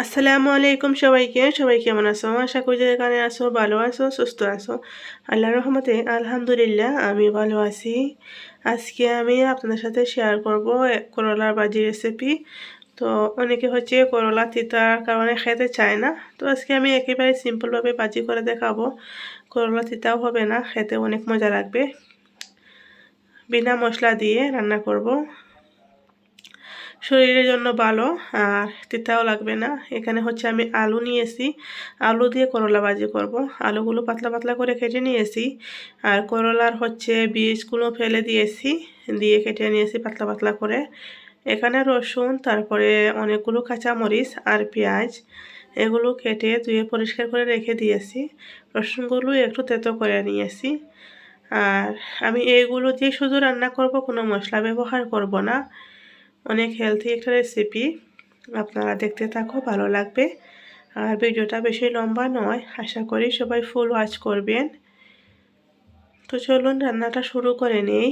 আসসালামু আলাইকুম সবাইকে। সবাই কেমন আছো? আশা করি যে এখানে আছো, ভালো আছো, সুস্থ আছো। আল্লাহর রহমতে আলহামদুলিল্লাহ আমি ভালো আছি। আজকে আমি আপনাদের সাথে শেয়ার করব করলার বাজি রেসিপি তো অনেকে হচ্ছে করলা তিতার কারণে খেতে চায় না। তো আজকে আমি একেবারে সিম্পলভাবে বাজি করে দেখাবো। করলা তিতাও হবে না, খেতে অনেক মজা লাগবে। বিনা মশলা দিয়ে রান্না করব। শরীরের জন্য ভালো, আর তিতাও লাগবে না। এখানে হচ্ছে আমি আলু নিয়েছি। আলু দিয়ে করলা ভাজি করব। আলুগুলো পাতলা পাতলা করে কেটে নিয়েছি। আর করলার হচ্ছে বীজগুলো ফেলে দিয়েছি, দিয়ে কেটে নিয়েছি পাতলা পাতলা করে। এখানে রসুন, তারপরে অনেকগুলো কাঁচামরিচ আর পেঁয়াজ, এগুলো কেটে ধুয়ে পরিষ্কার করে রেখে দিয়েছি। রসুনগুলো একটু তেতো করে নিয়েছি। আর আমি এইগুলো দিয়ে শুধু রান্না করব, কোনো মশলা ব্যবহার করব না। অনেক হেলথি একটা রেসিপি আপনারা দেখতে থাকো, ভালো লাগবে। আর ভিডিওটা বেশি লম্বা নয়, আশা করি সবাই ফুল ওয়াচ করবেন। তো চলুন, রান্নাটা শুরু করে নেই।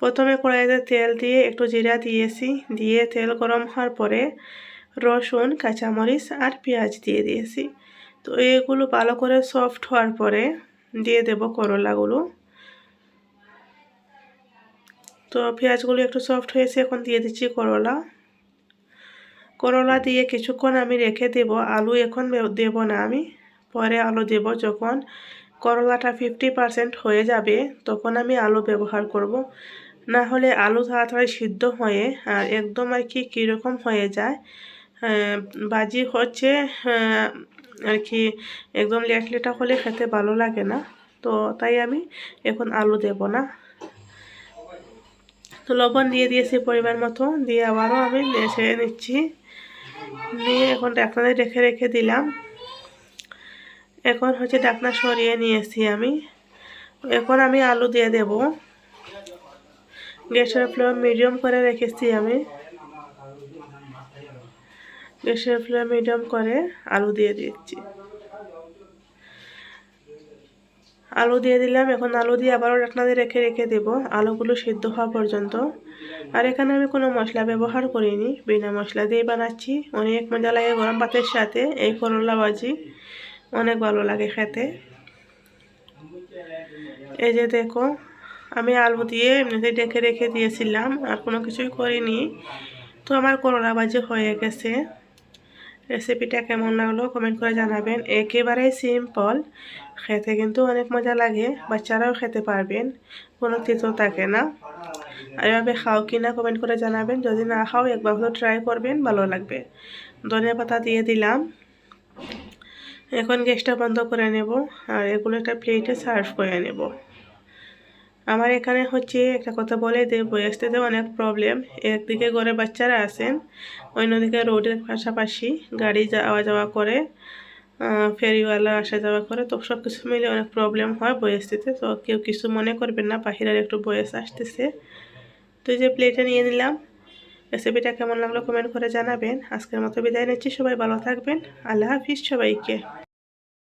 প্রথমে কড়াইতে তেল দিয়ে একটু জিরা দিয়েছি, দিয়ে তেল গরম হওয়ার পরে রসুন, কাঁচামরিচ আর পেঁয়াজ দিয়ে দিয়েছি। তো এগুলো ভালো করে সফট হওয়ার পরে দিয়ে দেব করলাগুলো। তো পেঁয়াজগুলো একটু সফট হয়েছে, এখন দিয়ে দিচ্ছি করলা। করলা দিয়ে কিছুক্ষণ আমি রেখে দেব, আলু এখন দেব না আমি। পরে আলু দেব, যখন করলাটা ফিফটি পারসেন্ট হয়ে যাবে, তখন আমি আলু ব্যবহার করব। না হলে আলু তাড়াতাড়ি সিদ্ধ হয়ে, আর একদম আর কি কীরকম হয়ে যায় বাজি হচ্ছে আর কি একদম লেট লেটা হলে খেতে ভালো লাগে না। তো তাই আমি এখন আলু দেব না। তো লবণ দিয়ে দিয়েছি পরিমাণ মতো। দিয়ে আবারও আমি নেড়ে নিচ্ছি। নিয়ে এখন ডাকনাতে রেখে রেখে দিলাম। এখন হচ্ছে ডাকনা সরিয়ে নিয়েছি আমি। এখন আমি আলু দিয়ে দেব। গ্যাসের ফ্লেম মিডিয়াম করে রেখেছি আমি। গ্যাসের ফ্লেম মিডিয়াম করে আলু দিয়ে দিচ্ছি। আলু দিয়ে দিলাম। এখন আলু দিয়ে আবারও ডাকনা দিয়ে রেখে রেখে দেবো। আলুগুলো সিদ্ধ হওয়া পর্যন্ত। আর এখানে আমি কোনো মশলা ব্যবহার করিনি। বিনা মশলা দিয়ে বানাচ্ছি। অনেক মজা লাগে গরম ভাতের সাথে। এই করলা ভাজি অনেক ভালো লাগে খেতে। এই যে দেখো, আমি আলু দিয়ে এমনিতে ডেকে রেখে দিয়েছিলাম। আর কোনো কিছুই করিনি। তো আমার করলা ভাজি হয়ে গেছে। রেসিপিটা কেমন লাগল কমেন্ট করে জানাবেন। একেবারেই সিম্পল খেতে কিন্তু অনেক মজা লাগে, বাচ্চারাও খেতে পারবেন, কোনো তিতো থাকে না। আর এভাবে খাও কি না কমেন্ট করে জানাবেন, যদি না খাও একবার হলেও ট্রাই করবেন, ভালো লাগবে। ধনিয়া পাতা দিয়ে দিলাম। এখন গ্যাসটা বন্ধ করে নেব, আর এগুলো একটা প্লেটে সার্ভ করে নেব। আমার এখানে হচ্ছে একটা কথা বলে যে বয়সতে অনেক প্রবলেম একদিকে ঘরে বাচ্চারা আছেন, অন্যদিকে রোডের পাশাপাশি গাড়ি যাওয়া যাওয়া করে ফেরিওয়ালা আসা যাওয়া করে, তো সব কিছু মিলে অনেক প্রবলেম হয় বয়সটিতে। তো কেউ কিছু মনে করবেন না বাহিরের একটু বয়স আসতেছে। তো যে প্লেটে নিয়ে নিলাম। রেসিপিটা কেমন লাগল কমেন্ট করে জানাবেন। আজকের মতো বিদায় নিচ্ছি, সবাই ভালো থাকবেন। আল্লাহ হাফিজ সবাইকে।